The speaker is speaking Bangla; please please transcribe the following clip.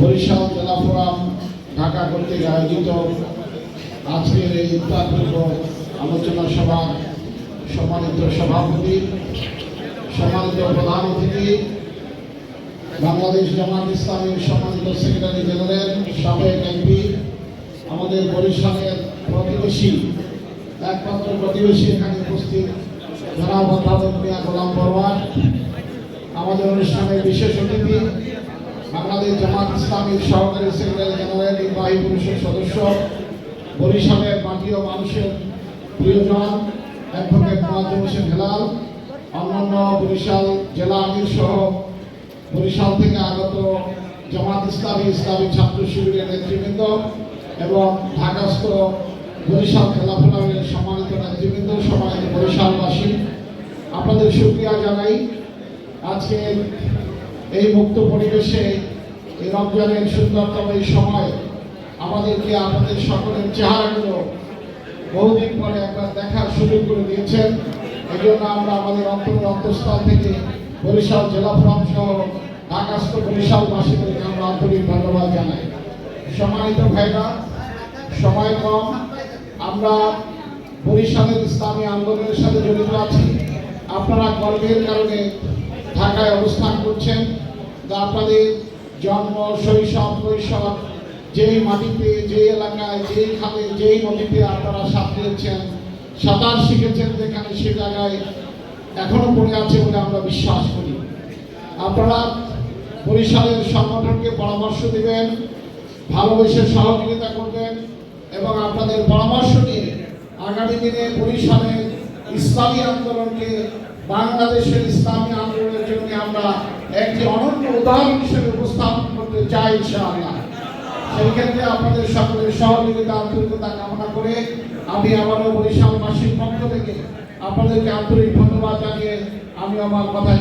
বরিশাল জেলা ফোরাম ঢাকা কর্তৃক আয়োজিত আজকের এই ইফতার পূর্ব আলোচনা সভা, সম্মানিত সভাপতি, সম্মানিত প্রধান অতিথি, বাংলাদেশ জামাত ইসলামের সম্মানিত সেক্রেটারি জেনারেল, সাবেক এমপি, আমাদের বরিশালের প্রতিবেশী, একমাত্র প্রতিবেশী এখানে উপস্থিত জনাব অধ্যাপক মিয়া গোলাম বরওয়ান আমাদের অনুষ্ঠানের বিশেষ অতিথি বাংলাদেশ জামাত ইসলামীর সহকারী সেক্রেটারি জেনারেল নির্বাহী পরিষদ সদস্য, বরিশালের মাটি ও মানুষের প্রিয়জন, অ্যাডভোকেট হোসেন হেলাল, অন্যান্য বরিশাল জেলা আমির সহ বরিশাল থেকে আগত জামাত ইসলামী ইসলামী ছাত্র শিবিরের নেতৃবৃন্দ এবং ঢাকাস্থ বরিশাল খেলা ফোরামের সম্মানিত নেতৃবৃন্দ সম্মানিত বরিশালবাসী, আপনাদের সুক্রিয়া জানাই। আজকে এই মুক্ত পরিবেশে এই রমজানের সুন্দরতম এই সময় আমাদেরকে আপনাদের সকলের চেহারাগুলো বহুদিন পরে একবার দেখার সুযোগ করে দিয়েছেন। এই জন্য আমরা আমাদের অন্তরের অন্তঃস্থল থেকে বরিশাল জেলা ফোরাম সহ ঢাকাস্থ বরিশালবাসীদেরকে আমরা আন্তরিক ধন্যবাদ জানাই। সম্মানিত ভাইরা, সময় কম। আমরা বরিশালের ইসলামী আন্দোলনের সাথে জড়িত আছি। আপনারা গর্বের কারণে ঢাকায় অবস্থান করছেন যা আপনাদের জন্ম শৈশব কৈশোর, যেই মাটিতে, যেই এলাকায়, যেই খালে, যেই নদীতে আপনারা সাঁতরেছেন সাঁতার শিখেছেন যেখানে সে জায়গায় এখনও পড়ে আছে বলে আমরা বিশ্বাস করি। আপনারা বরিশালের সংগঠনকে পরামর্শ দিবেন, ভালোবেসে সহযোগিতা করবেন এবং আপনাদের পরামর্শ নিয়ে আগামী দিনে বরিশালের ইসলামী আন্দোলনকে বাংলাদেশের ইসলামী আন্দোলনের জন্য আমরা একটি অনন্য উদাহরণ হিসেবে উপস্থাপন করতে চাই, ইনশাআল্লাহ। সেই ক্ষেত্রে আপনাদের সকলের সহযোগিতা, আন্তরিকতা কামনা করে আমি আবারও বরিশালবাসীর পক্ষ থেকে আপনাদেরকে আন্তরিক ধন্যবাদ জানিয়ে আমি আমার কথা